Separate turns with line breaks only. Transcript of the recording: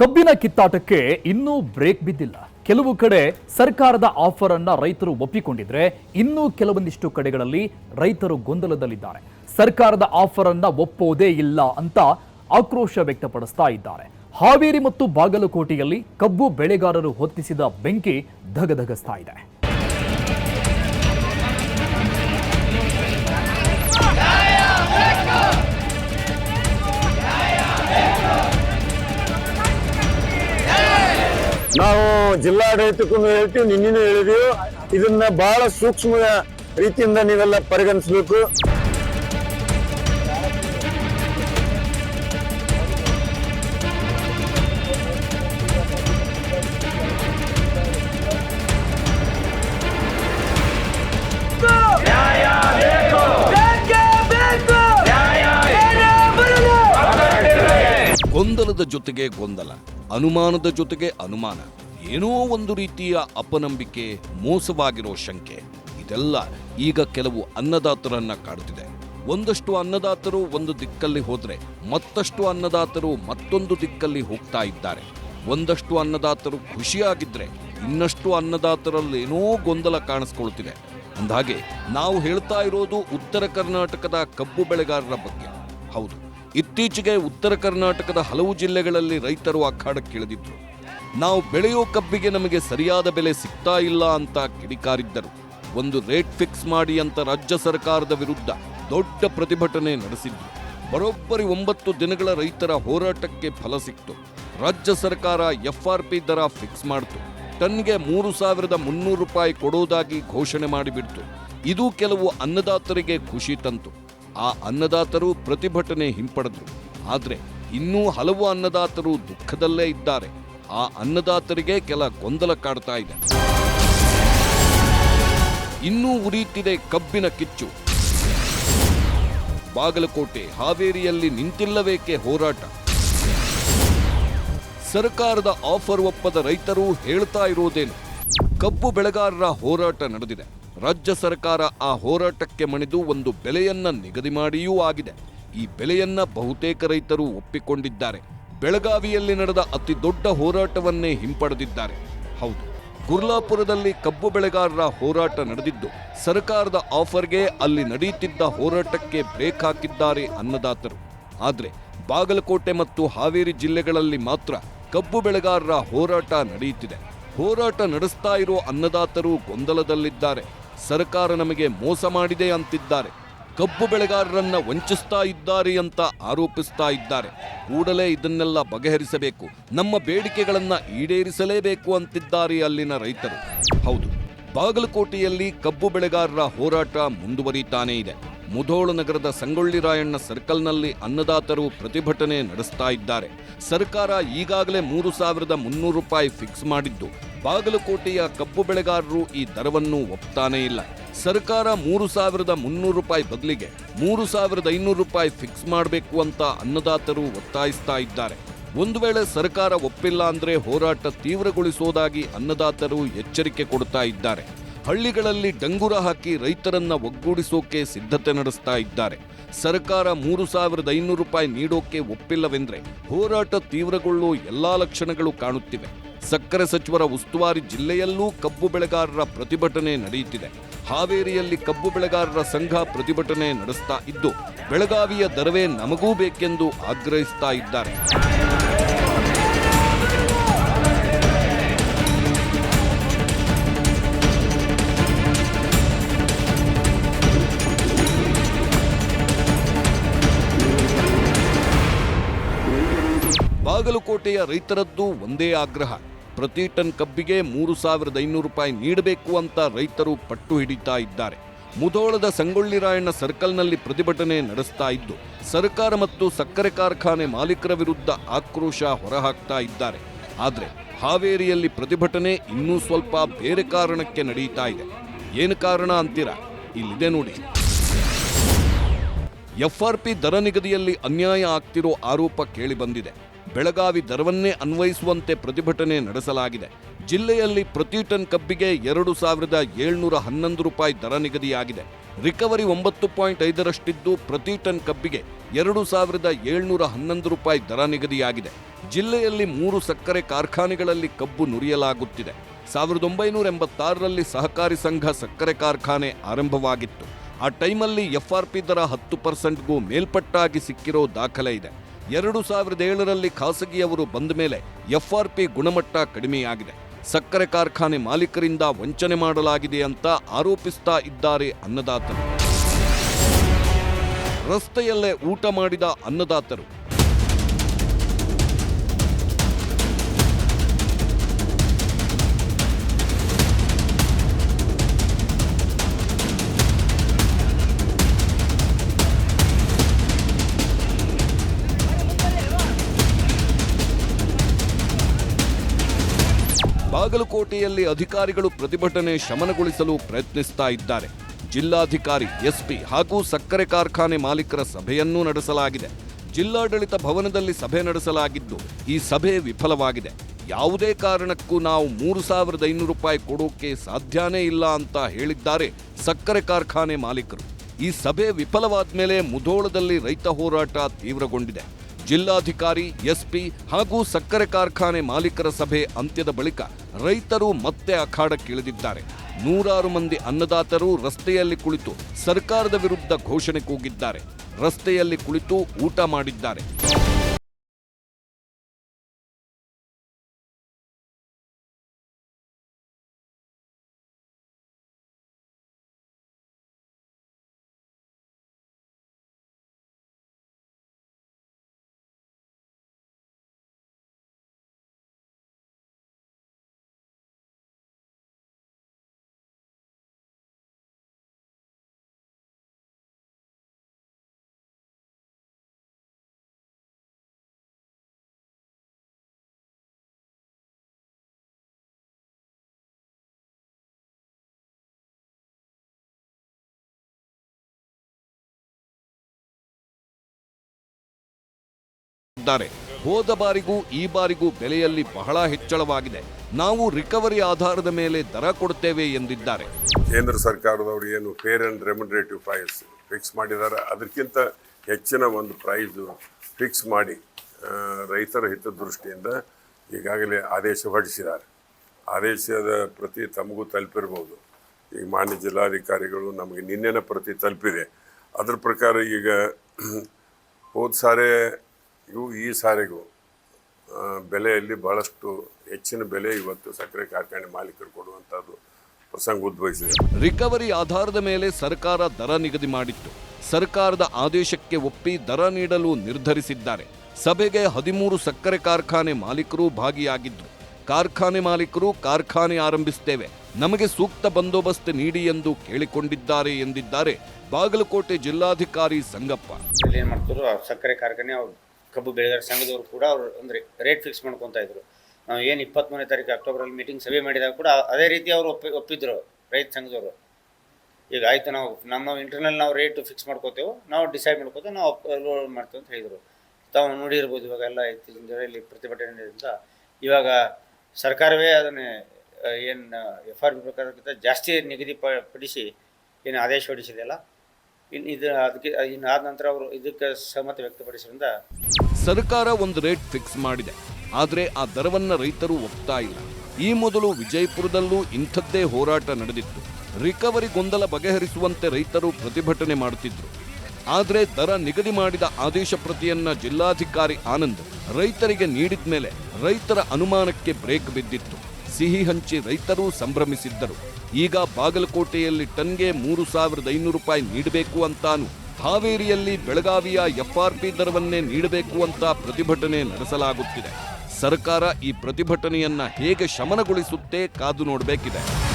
ಕಬ್ಬಿನ ಕಿತ್ತಾಟಕ್ಕೆ ಇನ್ನೂ ಬ್ರೇಕ್ ಬಿದ್ದಿಲ್ಲ. ಕೆಲವು ಕಡೆ ಸರ್ಕಾರದ ಆಫರ್ ಅನ್ನ ರೈತರು ಒಪ್ಪಿಕೊಂಡಿದ್ರೆ ಇನ್ನೂ ಕೆಲವೊಂದಿಷ್ಟು ಕಡೆಗಳಲ್ಲಿ ರೈತರು ಗೊಂದಲದಲ್ಲಿದ್ದಾರೆ. ಸರ್ಕಾರದ ಆಫರ್ ಅನ್ನ ಒಪ್ಪೋದೇ ಇಲ್ಲ ಅಂತ ಆಕ್ರೋಶ ವ್ಯಕ್ತಪಡಿಸ್ತಾ ಇದ್ದಾರೆ. ಹಾವೇರಿ ಮತ್ತು ಬಾಗಲಕೋಟೆಯಲ್ಲಿ ಕಬ್ಬು ಬೆಳೆಗಾರರು ಹೊತ್ತಿಸಿದ ಬೆಂಕಿ ಧಗಧಗಿಸ್ತಾ ಇದೆ.
ನಾವು ಜಿಲ್ಲಾಡಳಿತಕ್ಕೂ ಹೇಳ್ತೀವಿ ನಿನ್ನೆನೂ ಹೇಳಿದೀವಿ. ಇದನ್ನ ಬಹಳ ಸೂಕ್ಷ್ಮ ರೀತಿಯಿಂದ ನೀವೆಲ್ಲ ಪರಿಗಣಿಸಬೇಕು.
ಗೊಂದಲದ ಜೊತೆಗೆ ಗೊಂದಲ, ಅನುಮಾನದ ಜೊತೆಗೆ ಅನುಮಾನ, ಏನೋ ಒಂದು ರೀತಿಯ ಅಪನಂಬಿಕೆ, ಮೋಸವಾಗಿರೋ ಶಂಕೆ. ಇದೆಲ್ಲ ಈಗ ಕೆಲವು ಅನ್ನದಾತರನ್ನ ಕಾಡುತ್ತಿದೆ ಒಂದಷ್ಟು ಅನ್ನದಾತರು ಒಂದು ದಿಕ್ಕಲ್ಲಿ ಹೋದರೆ, ಮತ್ತಷ್ಟು ಅನ್ನದಾತರು ಮತ್ತೊಂದು ದಿಕ್ಕಲ್ಲಿ ಹೋಗ್ತಾ ಇದ್ದಾರೆ. ಒಂದಷ್ಟು ಅನ್ನದಾತರು ಖುಷಿಯಾಗಿದ್ರೆ, ಇನ್ನಷ್ಟು ಅನ್ನದಾತರಲ್ಲೇನೋ ಗೊಂದಲ ಕಾಣಿಸ್ಕೊಳ್ತಿದೆ. ಅಂದಹಾಗೆ, ನಾವು ಹೇಳ್ತಾ ಇರೋದು ಉತ್ತರ ಕರ್ನಾಟಕದ ಕಬ್ಬು ಬೆಳೆಗಾರರ ಬಗ್ಗೆ. ಹೌದು. ಇತ್ತೀಚೆಗೆ ಉತ್ತರ ಕರ್ನಾಟಕದ ಹಲವು ಜಿಲ್ಲೆಗಳಲ್ಲಿ ರೈತರು ಅಖಾಡಕ್ಕಿಳಿದಿದ್ರು. ನಾವು ಬೆಳೆಯೋ ಕಬ್ಬಿಗೆ ನಮಗೆ ಸರಿಯಾದ ಬೆಲೆ ಸಿಗ್ತಾ ಇಲ್ಲ ಅಂತ ಕಿಡಿಕಾರಿದ್ದರು. ಒಂದು ರೇಟ್ ಫಿಕ್ಸ್ ಮಾಡಿ ಅಂತ ರಾಜ್ಯ ಸರ್ಕಾರದ ವಿರುದ್ಧ ದೊಡ್ಡ ಪ್ರತಿಭಟನೆ ನಡೆಸಿದ್ರು. ಬರೋಬ್ಬರಿ ಒಂಬತ್ತು ದಿನಗಳ ರೈತರ ಹೋರಾಟಕ್ಕೆ ಫಲ ಸಿಕ್ತು. ರಾಜ್ಯ ಸರ್ಕಾರ ಎಫ್ಆರ್ಪಿ ದರ ಫಿಕ್ಸ್ ಮಾಡಿತು. ಟನ್ಗೆ ಮೂರು ಸಾವಿರದ ಮುನ್ನೂರು ರೂಪಾಯಿ ಕೊಡೋದಾಗಿ ಘೋಷಣೆ ಮಾಡಿಬಿಡ್ತು. ಇದು ಕೆಲವು ಅನ್ನದಾತರಿಗೆ ಖುಷಿ ತಂತು. ಆ ಅನ್ನದಾತರು ಪ್ರತಿಭಟನೆ ಹಿಂಪಡೆದರು. ಆದರೆ ಇನ್ನೂ ಹಲವು ಅನ್ನದಾತರು ದುಃಖದಲ್ಲೇ ಇದ್ದಾರೆ. ಆ ಅನ್ನದಾತರಿಗೆ ಕೆಲ ಗೊಂದಲ ಕಾಡ್ತಾ ಇದೆ. ಇನ್ನೂ ಉರಿಯುತ್ತಿದೆ ಕಬ್ಬಿನ ಕಿಚ್ಚು. ಬಾಗಲಕೋಟೆ ಹಾವೇರಿಯಲ್ಲಿ ನಿಂತಿಲ್ಲವೇಕೆ ಹೋರಾಟ? ಸರ್ಕಾರದ ಆಫರ್ ಒಪ್ಪದ ರೈತರು ಹೇಳ್ತಾ ಇರೋದೇನು? ಕಬ್ಬು ಬೆಳೆಗಾರರ ಹೋರಾಟ ನಡೆದಿದೆ. ರಾಜ್ಯ ಸರ್ಕಾರ ಆ ಹೋರಾಟಕ್ಕೆ ಮಣಿದು ಒಂದು ಬೆಲೆಯನ್ನ ನಿಗದಿ ಮಾಡಿಯೂ ಆಗಿದೆ. ಈ ಬೆಲೆಯನ್ನ ಬಹುತೇಕ ರೈತರು ಒಪ್ಪಿಕೊಂಡಿದ್ದಾರೆ. ಬೆಳಗಾವಿಯಲ್ಲಿ ನಡೆದ ಅತಿ ದೊಡ್ಡ ಹೋರಾಟವನ್ನೇ ಹಿಂಪಡೆದಿದ್ದಾರೆ. ಹೌದು, ಗುರ್ಲಾಪುರದಲ್ಲಿ ಕಬ್ಬು ಬೆಳೆಗಾರರ ಹೋರಾಟ ನಡೆದಿದ್ದು, ಸರ್ಕಾರದ ಆಫರ್ಗೆ ಅಲ್ಲಿ ನಡೆಯುತ್ತಿದ್ದ ಹೋರಾಟಕ್ಕೆ ಬ್ರೇಕ್ ಹಾಕಿದ್ದಾರೆ ಅನ್ನದಾತರು. ಆದರೆ, ಬಾಗಲಕೋಟೆ ಮತ್ತು ಹಾವೇರಿ ಜಿಲ್ಲೆಗಳಲ್ಲಿ ಮಾತ್ರ ಕಬ್ಬು ಬೆಳೆಗಾರರ ಹೋರಾಟ ನಡೆಯುತ್ತಿದೆ. ಹೋರಾಟ ನಡೆಸ್ತಾ ಇರೋ ಅನ್ನದಾತರು ಗೊಂದಲದಲ್ಲಿದ್ದಾರೆ. ಸರ್ಕಾರ ನಮಗೆ ಮೋಸ ಮಾಡಿದೆ ಅಂತಿದ್ದಾರೆ. ಕಬ್ಬು ಬೆಳೆಗಾರರನ್ನ ವಂಚಿಸ್ತಾ ಇದ್ದಾರೆ ಅಂತ ಆರೋಪಿಸ್ತಾ ಇದ್ದಾರೆ. ಕೂಡಲೇ ಇದನ್ನೆಲ್ಲ ಬಗೆಹರಿಸಬೇಕು, ನಮ್ಮ ಬೇಡಿಕೆಗಳನ್ನ ಈಡೇರಿಸಲೇಬೇಕು ಅಂತಿದ್ದಾರೆ ಅಲ್ಲಿನ ರೈತರು. ಹೌದು, ಬಾಗಲಕೋಟೆಯಲ್ಲಿ ಕಬ್ಬು ಬೆಳೆಗಾರರ ಹೋರಾಟ ಮುಂದುವರಿತಾನೇ ಇದೆ. ಮುಧೋಳ ನಗರದ ಸಂಗೊಳ್ಳಿ ರಾಯಣ್ಣ ಸರ್ಕಲ್ನಲ್ಲಿ ಅನ್ನದಾತರು ಪ್ರತಿಭಟನೆ ನಡೆಸ್ತಾ ಇದ್ದಾರೆ. ಸರ್ಕಾರ ಈಗಾಗಲೇ ಮೂರು ಸಾವಿರದ ಮುನ್ನೂರು ರೂಪಾಯಿ ಫಿಕ್ಸ್ ಮಾಡಿದ್ದು ಬಾಗಲಕೋಟೆಯ ಕಬ್ಬು ಬೆಳೆಗಾರರು ಈ ದರವನ್ನು ಒಪ್ತಾನೇ ಇಲ್ಲ. ಸರ್ಕಾರ ಮೂರು ಸಾವಿರದ ಮುನ್ನೂರು ರೂಪಾಯಿ ಬದಲಿಗೆ ಮೂರು ಸಾವಿರದ ಐನೂರು ರೂಪಾಯಿ ಫಿಕ್ಸ್ ಮಾಡಬೇಕು ಅಂತ ಅನ್ನದಾತರು ಒತ್ತಾಯಿಸ್ತಾ ಇದ್ದಾರೆ. ಒಂದು ವೇಳೆ ಸರ್ಕಾರ ಒಪ್ಪಿಲ್ಲ ಅಂದ್ರೆ ಹೋರಾಟ ತೀವ್ರಗೊಳಿಸೋದಾಗಿ ಅನ್ನದಾತರು ಎಚ್ಚರಿಕೆ ಕೊಡ್ತಾ ಇದ್ದಾರೆ. ಹಳ್ಳಿಗಳಲ್ಲಿ ಡಂಗುರ ಹಾಕಿ ರೈತರನ್ನ ಒಗ್ಗೂಡಿಸೋಕೆ ಸಿದ್ಧತೆ ನಡೆಸ್ತಾ ಇದ್ದಾರೆ. ಸರ್ಕಾರ ಮೂರು ಸಾವಿರದ ಐನೂರು ರೂಪಾಯಿ ನೀಡೋಕೆ ಒಪ್ಪಿಲ್ಲವೆಂದ್ರೆ ಹೋರಾಟ ತೀವ್ರಗೊಳ್ಳುವ ಎಲ್ಲಾ ಲಕ್ಷಣಗಳು ಕಾಣುತ್ತಿವೆ. ಸಕ್ಕರೆ ಸಚಿವರ ಉಸ್ತುವಾರಿ ಜಿಲ್ಲೆಯಲ್ಲೂ ಕಬ್ಬು ಬೆಳೆಗಾರರ ಪ್ರತಿಭಟನೆ ನಡೆಯುತ್ತಿದೆ. ಹಾವೇರಿಯಲ್ಲಿ ಕಬ್ಬು ಬೆಳೆಗಾರರ ಸಂಘ ಪ್ರತಿಭಟನೆ ನಡೆಸ್ತಾ ಇದ್ದು, ಬೆಳಗಾವಿಯ ದರವೇ ನಮಗೂ ಬೇಕೆಂದು ಆಗ್ರಹಿಸ್ತಾ ಇದ್ದಾರೆ. ಬಾಗಲಕೋಟೆಯ ರೈತರದ್ದು ಒಂದೇ ಆಗ್ರಹ. ಪ್ರತಿ ಟನ್ ಕಬ್ಬಿಗೆ ಮೂರು ಸಾವಿರದ ಐನೂರು ರೂಪಾಯಿ ನೀಡಬೇಕು ಅಂತ ರೈತರು ಪಟ್ಟು ಹಿಡಿತಾ ಇದ್ದಾರೆ. ಮುಧೋಳದ ಸಂಗೊಳ್ಳಿ ರಾಯಣ್ಣ ಸರ್ಕಲ್ನಲ್ಲಿ ಪ್ರತಿಭಟನೆ ನಡೆಸ್ತಾ ಇದ್ದು, ಸರ್ಕಾರ ಮತ್ತು ಸಕ್ಕರೆ ಕಾರ್ಖಾನೆ ಮಾಲೀಕರ ವಿರುದ್ಧ ಆಕ್ರೋಶ ಹೊರಹಾಕ್ತಾ ಇದ್ದಾರೆ. ಆದರೆ ಹಾವೇರಿಯಲ್ಲಿ ಪ್ರತಿಭಟನೆ ಇನ್ನೂ ಸ್ವಲ್ಪ ಬೇರೆ ಕಾರಣಕ್ಕೆ ನಡೆಯುತ್ತಾ ಇದೆ. ಏನು ಕಾರಣ ಅಂತೀರಾ? ಇಲ್ಲಿದೆ ನೋಡಿ. ಎಫ್ಆರ್ಪಿ ದರ ನಿಗದಿಯಲ್ಲಿ ಅನ್ಯಾಯ ಆಗ್ತಿರೋ ಆರೋಪ ಕೇಳಿಬಂದಿದೆ ಬೆಳಗಾವಿ ದರವನ್ನೇ ಅನ್ವಯಿಸುವಂತೆ ಪ್ರತಿಭಟನೆ ನಡೆಸಲಾಗಿದೆ. ಜಿಲ್ಲೆಯಲ್ಲಿ ಪ್ರತಿ ಟನ್ ಕಬ್ಬಿಗೆ ಎರಡು ಸಾವಿರದ ಏಳ್ನೂರ ಹನ್ನೊಂದು ರೂಪಾಯಿ ದರ ನಿಗದಿಯಾಗಿದೆ. ರಿಕವರಿ ಒಂಬತ್ತು ಪಾಯಿಂಟ್ ಐದರಷ್ಟಿದ್ದು ಪ್ರತಿ ಟನ್ ಕಬ್ಬಿಗೆ ಎರಡು ಸಾವಿರದ ಏಳ್ನೂರ ಹನ್ನೊಂದು ರೂಪಾಯಿ ದರ ನಿಗದಿಯಾಗಿದೆ. ಜಿಲ್ಲೆಯಲ್ಲಿ ಮೂರು ಸಕ್ಕರೆ ಕಾರ್ಖಾನೆಗಳಲ್ಲಿ ಕಬ್ಬು ನುರಿಯಲಾಗುತ್ತಿದೆ. ಸಾವಿರದ ಒಂಬೈನೂರ ಎಂಬತ್ತಾರರಲ್ಲಿ ಸಹಕಾರಿ ಸಂಘ ಸಕ್ಕರೆ ಕಾರ್ಖಾನೆ ಆರಂಭವಾಗಿತ್ತು. ಆ ಟೈಮಲ್ಲಿ ಎಫ್ಆರ್ಪಿ ದರ ಹತ್ತು ಪರ್ಸೆಂಟ್ಗೂ ಮೇಲ್ಪಟ್ಟಾಗಿ ಸಿಕ್ಕಿರೋ ದಾಖಲೆ ಇದೆ. ಎರಡು ಸಾವಿರದ ಏಳರಲ್ಲಿ ಖಾಸಗಿಯವರು ಬಂದ ಮೇಲೆ ಎಫ್ಆರ್ಪಿ ಗುಣಮಟ್ಟ ಕಡಿಮೆಯಾಗಿದೆ. ಸಕ್ಕರೆ ಕಾರ್ಖಾನೆ ಮಾಲೀಕರಿಂದ ವಂಚನೆ ಮಾಡಲಾಗಿದೆ ಅಂತ ಆರೋಪಿಸ್ತಾ ಇದ್ದಾರೆ ಅನ್ನದಾತರು. ರಸ್ತೆಯಲ್ಲೇ ಊಟ ಮಾಡಿದ ಅನ್ನದಾತರು. ಬಾಗಲಕೋಟೆಯಲ್ಲಿ ಅಧಿಕಾರಿಗಳು ಪ್ರತಿಭಟನೆ ಶಮನಗೊಳಿಸಲು ಪ್ರಯತ್ನಿಸ್ತಾ ಇದ್ದಾರೆ. ಜಿಲ್ಲಾಧಿಕಾರಿ, ಎಸ್ಪಿ ಹಾಗೂ ಸಕ್ಕರೆ ಕಾರ್ಖಾನೆ ಮಾಲೀಕರ ಸಭೆಯನ್ನೂ ನಡೆಸಲಾಗಿದೆ. ಜಿಲ್ಲಾಡಳಿತ ಭವನದಲ್ಲಿ ಸಭೆ ನಡೆಸಲಾಗಿದ್ದು, ಈ ಸಭೆ ವಿಫಲವಾಗಿದೆ. ಯಾವುದೇ ಕಾರಣಕ್ಕೂ ನಾವು ಮೂರು ಸಾವಿರದ ಐನೂರು ರೂಪಾಯಿ ಕೊಡೋಕೆ ಸಾಧ್ಯನೇ ಇಲ್ಲ ಅಂತ ಹೇಳಿದ್ದಾರೆ ಸಕ್ಕರೆ ಕಾರ್ಖಾನೆ ಮಾಲೀಕರು. ಈ ಸಭೆ ವಿಫಲವಾದ ಮೇಲೆ ಮುಧೋಳದಲ್ಲಿ ರೈತ ಹೋರಾಟ ತೀವ್ರಗೊಂಡಿದೆ. ಜಿಲ್ಲಾಧಿಕಾರಿ, ಎಸ್ಪಿ ಹಾಗೂ ಸಕ್ಕರೆ ಕಾರ್ಖಾನೆ ಮಾಲೀಕರ ಸಭೆ ಅಂತ್ಯದ ಬಳಿಕ ರೈತರು ಮತ್ತೆ ಅಖಾಡಕ್ಕಿಳಿದಿದ್ದಾರೆ. ನೂರಾರು ಮಂದಿ ಅನ್ನದಾತರು ರಸ್ತೆಯಲ್ಲಿ ಕುಳಿತು ಸರ್ಕಾರದ ವಿರುದ್ಧ ಘೋಷಣೆ ಕೂಗಿದ್ದಾರೆ. ರಸ್ತೆಯಲ್ಲಿ ಕುಳಿತು ಊಟ ಮಾಡಿದ್ದಾರೆ. ಇದ್ದಾರೆ ಹೋದ ಬಾರಿಗೂ ಈ ಬಾರಿಗೂ ಬೆಲೆಯಲ್ಲಿ ಬಹಳ ಹೆಚ್ಚಳವಾಗಿದೆ. ನಾವು ರಿಕವರಿ ಆಧಾರದ ಮೇಲೆ ದರ ಕೊಡುತ್ತೇವೆ ಎಂದಿದ್ದಾರೆ.
ಕೇಂದ್ರ ಸರ್ಕಾರದವರು ಏನು fair and remunerative price fix ಮಾಡಿದ್ದಾರೆ ಅದಕ್ಕಿಂತ ಹೆಚ್ಚಿನ ಒಂದು ಪ್ರೈಸು ಫಿಕ್ಸ್ ಮಾಡಿ ರೈತರ ಹಿತದೃಷ್ಟಿಯಿಂದ ಈಗಾಗಲೇ ಆದೇಶ ಹೊರಡಿಸಿದ್ದಾರೆ. ಆದೇಶದ ಪ್ರತಿ ತಮಗೂ ತಲುಪಿರ್ಬೋದು ಈಗ ಮಾನ್ಯ ಜಿಲ್ಲಾಧಿಕಾರಿಗಳು ನಮಗೆ ನಿನ್ನೆನ ಪ್ರತಿ ತಲುಪಿದೆ. ಅದ್ರ ಪ್ರಕಾರ ಈಗ ಹೋದ ಸಾರೆ ಇವು ಈ ಸಾರಿಗೂ ಬೆಲೆಯಲ್ಲಿ ಬಹಳಷ್ಟು ಹೆಚ್ಚಿನ ಬೆಲೆ ಇವತ್ತು ಸಕ್ಕರೆ ಕಾರ್ಖಾನೆ ಮಾಲೀಕರು ಕೊಡುವಂಥದ್ದು ಪ್ರಸಂಗ ಉದ್ಭವಿಸಿದೆ.
ರಿಕವರಿ ಆಧಾರದ ಮೇಲೆ ಸರ್ಕಾರ ದರ ನಿಗದಿ ಮಾಡಿತ್ತು. ಸರ್ಕಾರದ ಆದೇಶಕ್ಕೆ ಒಪ್ಪಿ ದರ ನೀಡಲು ನಿರ್ಧರಿಸಿದ್ದಾರೆ. ಸಭೆಗೆ ಹದಿಮೂರು ಸಕ್ಕರೆ ಕಾರ್ಖಾನೆ ಮಾಲೀಕರು ಭಾಗಿಯಾಗಿದ್ದರು ಕಾರ್ಖಾನೆ ಮಾಲೀಕರು ಕಾರ್ಖಾನೆ ಆರಂಭಿಸ್ತೇವೆ. ನಮಗೆ ಸೂಕ್ತ ಬಂದೋಬಸ್ತ್ ನೀಡಿ ಎಂದು ಕೇಳಿಕೊಂಡಿದ್ದಾರೆ ಎಂದಿದ್ದಾರೆ ಬಾಗಲಕೋಟೆ ಜಿಲ್ಲಾಧಿಕಾರಿ ಸಂಗಪ್ಪ.
ಇಲ್ಲಿ ಏನು ಮಾಡ್ತಾರೆ ಆ ಸಕ್ಕರೆ ಕಾರ್ಖಾನೆ ಅವ್ರು ಕಬ್ಬು ಬೆಳೆಗಾರ ಸಂಘದವರು ಕೂಡ ಅವರು ಅಂದರೆ ರೇಟ್ ಫಿಕ್ಸ್ ಮಾಡ್ಕೊತಾ ಇದ್ರು. ನಾವು ಏನು ಇಪ್ಪತ್ತ್ಮೂರನೇ ತಾರೀಕು ಅಕ್ಟೋಬರಲ್ಲಿ ಮೀಟಿಂಗ್ ಸಭೆ ಮಾಡಿದಾಗ ಕೂಡ ಅದೇ ರೀತಿ ಅವರು ಒಪ್ಪಿ, ಒಪ್ಪಿದ್ರು ರೈತ ಸಂಘದವರು. ಈಗ ಆಯಿತು ನಾವು, ನಮ್ಮ ಇಂಟರ್ನಲ್ ನಾವು ರೇಟ್ ಫಿಕ್ಸ್ ಮಾಡ್ಕೋತೇವೆ, ನಾವು ಡಿಸೈಡ್ ಮಾಡ್ಕೋತೇವೆ, ನಾವು ಲೋಡ್ ಮಾಡ್ತೇವೆ ಅಂತ ಹೇಳಿದರು. ತಾವು ನೋಡಿರ್ಬೋದು ಇವಾಗ ಎಲ್ಲ ಜನರಲ್ಲಿ ಪ್ರತಿಭಟನೆ ಪ್ರತಿಭಟನೆಯಿಂದ. ಇವಾಗ ಸರ್ಕಾರವೇ ಅದನ್ನೇ ಏನು ಎಫ್ ಆರ್ ಬಿ ಪ್ರಕಾರಕ್ಕಿಂತ ಜಾಸ್ತಿ ನಿಗದಿ ಪ, ಪಡಿಸಿ ಏನು ಆದೇಶ ಹೊಡಿಸಿದೆಯಲ್ಲ ಇನ್ನು ಇದು ಅದಕ್ಕೆ ಇನ್ನು ಆದ ನಂತರ ಅವರು ಇದಕ್ಕೆ ಸಹಮತ ವ್ಯಕ್ತಪಡಿಸಿದ್ರಿಂದ
ಸರ್ಕಾರ ಒಂದು ರೇಟ್ ಫಿಕ್ಸ್ ಮಾಡಿದೆ. ಆದರೆ ಆ ದರವನ್ನು ರೈತರು ಒಪ್ತಾ ಇಲ್ಲ. ಈ ಮೊದಲು ವಿಜಯಪುರದಲ್ಲೂ ಇಂಥದ್ದೇ ಹೋರಾಟ ನಡೆದಿತ್ತು. ರಿಕವರಿ ಗೊಂದಲ ಬಗೆಹರಿಸುವಂತೆ ರೈತರು ಪ್ರತಿಭಟನೆ ಮಾಡುತ್ತಿದ್ದರು ಆದರೆ ದರ ನಿಗದಿ ಮಾಡಿದ ಆದೇಶ ಪ್ರತಿಯನ್ನ ಜಿಲ್ಲಾಧಿಕಾರಿ ಆನಂದ್, ರೈತರಿಗೆ ನೀಡಿದ ಮೇಲೆ ರೈತರ ಅನುಮಾನಕ್ಕೆ ಬ್ರೇಕ್ ಬಿದ್ದಿತ್ತು. ಸಿಹಿ ಹಂಚಿ ರೈತರು ಸಂಭ್ರಮಿಸಿದ್ದರು. ಈಗ ಬಾಗಲಕೋಟೆಯಲ್ಲಿ ಟನ್ಗೆ ಮೂರು ಸಾವಿರದ ಐನೂರು ರೂಪಾಯಿ ನೀಡಬೇಕು ಅಂತಾನು ಹಾವೇರಿಯಲ್ಲಿ ಬೆಳಗಾವಿಯ ಎಫ್ಆರ್ಪಿ ದರವನ್ನೇ ನೀಡಬೇಕು ಅಂತ ಪ್ರತಿಭಟನೆ ನಡೆಸಲಾಗುತ್ತಿದೆ. ಸರ್ಕಾರ ಈ ಪ್ರತಿಭಟನೆಯನ್ನ ಹೇಗೆ ಶಮನಗೊಳಿಸುತ್ತೆ ಕಾದು ನೋಡಬೇಕಿದೆ.